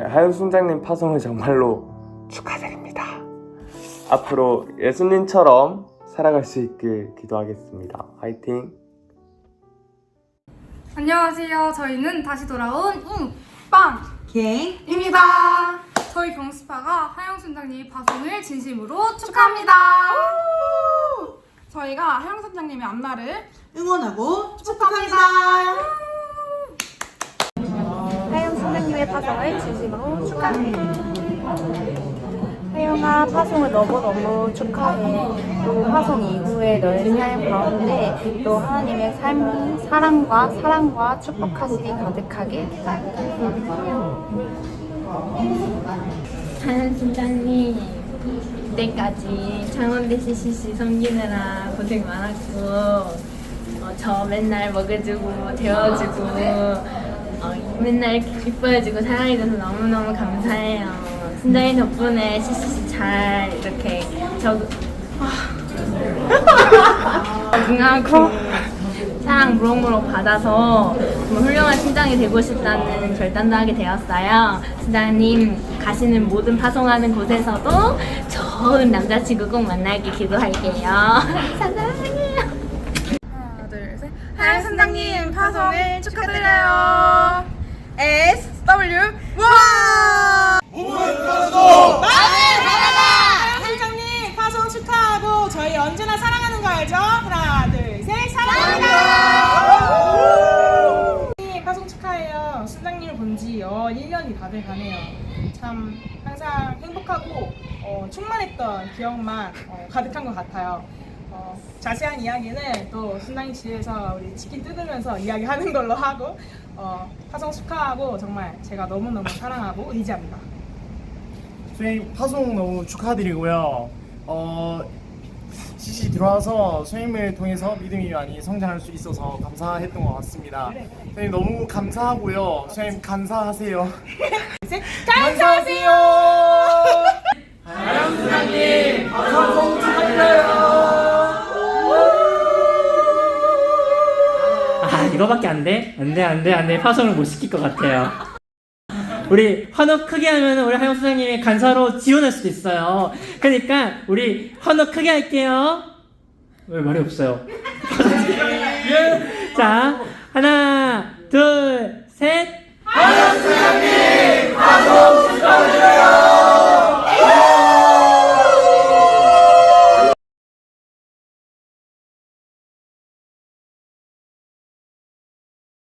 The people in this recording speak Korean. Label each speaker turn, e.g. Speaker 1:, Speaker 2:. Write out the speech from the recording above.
Speaker 1: 하연 순장님 파송을 정말로 축하드립니다. 앞으로 예수님처럼 살아갈 수 있길 기도하겠습니다. 화이팅!
Speaker 2: 안녕하세요. 저희는 다시 돌아온 웅빵
Speaker 3: 갱
Speaker 2: 입니다. 저희 병스파가 하영 순장님 파송을 진심으로 축하합니다.
Speaker 4: 저희가 하영 선장님의 앞날을
Speaker 3: 응원하고 축복합니다.
Speaker 5: 하영 파송을 진심으로 축하해. 하영아 파송을 너무너무 축하해. 또 파송 이후에 너의 삶 가운데 또 하나님의 삶이 사랑과 사랑과 축복하시리 가득하게
Speaker 6: 하연 팀장님 그때까지 창원대 CCC 섬기느라 고생 많았고 어, 저 맨날 먹여주고 데워주고 어, 맨날 이렇게 기뻐해주고 사랑해줘서 너무너무 감사해요 순장님 덕분에 CCC 잘 이렇게 저 적응하고 사랑 무럭무럭 받아서 훌륭한 팀장이 되고 싶다는 결단도 하게 되었어요. 팀장님 가시는 모든 파송하는 곳에서도 좋은 남자친구 꼭 만나길 기도할게요. 사랑해요.
Speaker 4: 하나 둘 셋 하영 선장님 파송을 축하드려요 S W 와 하영 선장님 파송 축하하고 저희 언제나 사랑하는 거 알죠? 하나 둘셋 사랑합니다 파송 축하해요 순장님을 본 지 어, 1년이 다 돼가네요. 참 항상 행복하고 어, 충만했던 기억만 어, 가득한 것 같아요. 어, 자세한 이야기는 또 순장님 집에서 우리 치킨 뜯으면서 이야기하는 걸로 하고 어, 파송 축하하고 정말 제가 너무너무 사랑하고 의지합니다.
Speaker 7: 선생님 파송 너무 축하드리고요. 어, CC 들어와서 선생님을 통해서 믿음이 많이 성장할 수 있어서 감사했던 것 같습니다. 선생님 너무 감사하고요. 선생님 감사하세요.
Speaker 4: 셋, 감사하세요
Speaker 8: 아 이거밖에 안 돼? 안 돼, 안 돼, 안 돼. 파송을 못 시킬 것 같아요. 우리 환호 크게 하면 우리 하영 선생님이 간사로 지원할 수도 있어요. 그러니까 우리 환호 크게 할게요. 왜 말이 없어요? 자, 하나.